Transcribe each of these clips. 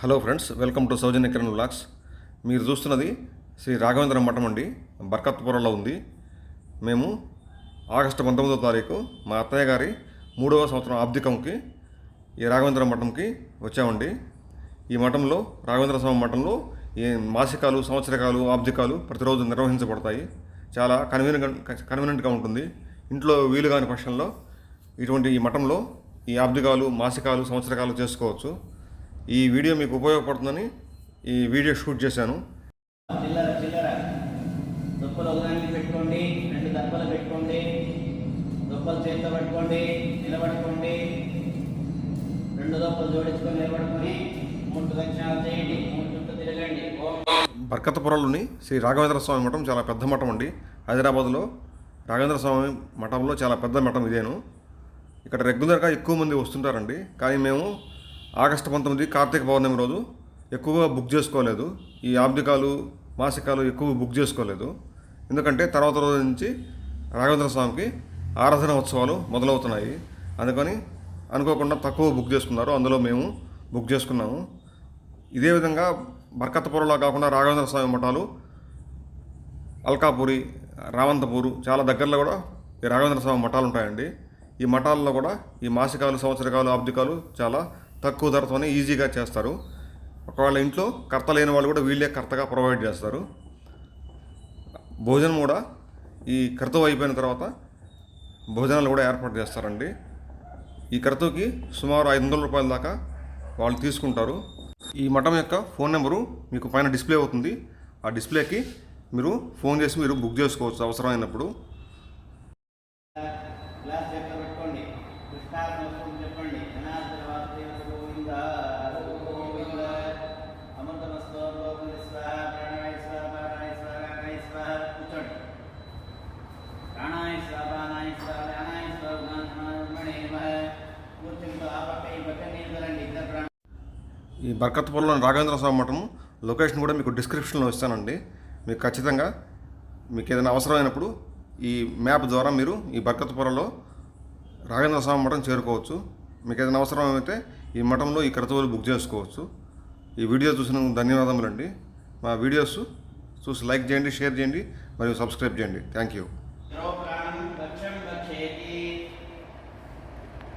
Hello friends welcome to Soujanya Kiran blogs మీరు చూస్తున్నది శ్రీ రాఘవేంద్ర మఠం అండి. బర్కత్పురంలో ఉంది. మేము ఆగస్టు పంతొమ్మిదో తారీఖు మా అత్తయ్య గారి మూడవ సంవత్సరం ఆబ్దికంకి ఈ రాఘవేంద్ర మఠంకి వచ్చామండి. ఈ మఠంలో రాఘవేంద్ర స్వామి మఠంలో ఈ మాసికాలు సంవత్సరకాలు ఆబ్దికాలు ప్రతిరోజు నిర్వహించబడతాయి. చాలా కన్వీనియంట్ కన్వీనియంట్గా ఉంటుంది. ఇంట్లో వీలు కాని పక్షంలో ఇటువంటి ఈ మఠంలో ఈ ఆబ్దికాలు మాసికాలు సంవత్సరకాలు చేసుకోవచ్చు. ఈ వీడియో మీకు ఉపయోగపడుతుందని ఈ వీడియో షూట్ చేశాను. దుప్పలు పెట్టుకోండి రెండు దప్పలు పెట్టుకోండి. దుప్పలు చేతితో పట్టుకోండి నిలబడుకోండి. రెండు దప్పలు జోడించుకొని నిలబడుకొని మూడు దక్షిణాలు చేయండి మూడు చుట్టూ తిరగండి. ఓం. బర్కతపురంలోని శ్రీ రాఘవేంద్ర స్వామి మఠం చాలా పెద్ద మఠం అండి. హైదరాబాద్లో రాఘవేంద్ర స్వామి మఠంలో చాలా పెద్ద మఠం ఇదేను. ఇక్కడ రెగ్యులర్గా ఎక్కువ మంది వస్తుంటారండి. కానీ మేము ఆగస్టు పంతొమ్మిది కార్తీక పౌర్ణమి రోజు ఎక్కువగా బుక్ చేసుకోలేదు. ఈ ఆబ్దికాలు మాసికాలు ఎక్కువ బుక్ చేసుకోలేదు. ఎందుకంటే తర్వాత రోజు నుంచి రాఘవేంద్ర స్వామికి ఆరాధన ఉత్సవాలు మొదలవుతున్నాయి. అందుకని అనుకోకుండా తక్కువ బుక్ చేసుకున్నారు. అందులో మేము బుక్ చేసుకున్నాము. ఇదే విధంగా బర్కత్పురంలో కాకుండా రాఘవేంద్ర స్వామి మఠాలు అల్కాపురి రావంతపూరు చాలా దగ్గరలో కూడా ఈ రాఘవేంద్ర స్వామి మఠాలు ఉంటాయండి. ఈ మఠాల్లో కూడా ఈ మాసికాలు సంవత్సరకాలు ఆబ్దికాలు చాలా తక్కువ ధరతోనే ఈజీగా చేస్తారు. ఒకవేళ ఇంట్లో కర్త లేని వాళ్ళు కూడా వీళ్ళే కర్తగా ప్రొవైడ్ చేస్తారు. భోజనం కూడా ఈ కర్తవు అయిపోయిన తర్వాత భోజనాలు కూడా ఏర్పాటు చేస్తారండి. ఈ కర్తవుకి సుమారు ఐదు వందల రూపాయల దాకా వాళ్ళు తీసుకుంటారు. ఈ మఠం యొక్క ఫోన్ నెంబరు మీకు పైన డిస్ప్లే అవుతుంది. ఆ డిస్ప్లేకి మీరు ఫోన్ చేసి మీరు బుక్ చేసుకోవచ్చు అవసరమైనప్పుడు. ఈ బర్కత్పూర్లోని నీళ్ళు రాఘవేంద్ర స్వామి మఠం లొకేషన్ కూడా మీకు డిస్క్రిప్షన్లో ఇస్తానండి. మీకు ఖచ్చితంగా మీకు ఏదైనా అవసరమైనప్పుడు ఈ మ్యాప్ ద్వారా మీరు ఈ బర్కత్పురంలో రాఘవేంద్ర స్వామి మఠం చేరుకోవచ్చు. మీకు ఏదైనా అవసరమైతే ఈ మఠంలో ఈ క్రతువులు బుక్ చేసుకోవచ్చు. ఈ వీడియో చూసినందుకు ధన్యవాదములండి. మా వీడియోస్ చూసి లైక్ చేయండి షేర్ చేయండి మరియు సబ్స్క్రైబ్ చేయండి. థ్యాంక్ యూ ద్రౌప్రాణం లక్ష్యం లక్ష్యేతి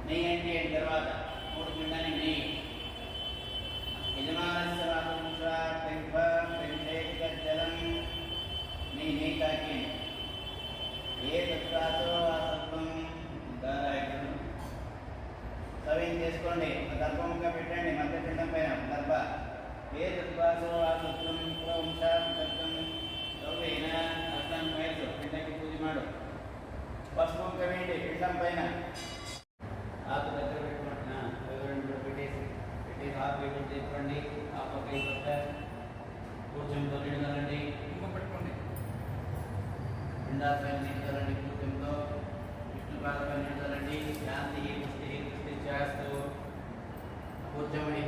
నెయ్యి అంటే ఏంటి తర్వాత మూడు పిండాన్ని నెయ్యి మాడు పసుపు వేయండి పిండం పైన. ఆకు దగ్గర పెట్టుకుంటున్నా. రెండు పెట్టేసి. పెట్టేసి ఆకు వైపు తీసుకోండి. ఆ పక్క ఈ పక్క కూర్చొనితో నిండాలండి ఇంకో పెట్టుకోండి. పిండాపై నిండాలండి కూర్చొనితో. విష్ణు పాదపై నిండాలండి శాంతి చేస్తూ కూర్చోమని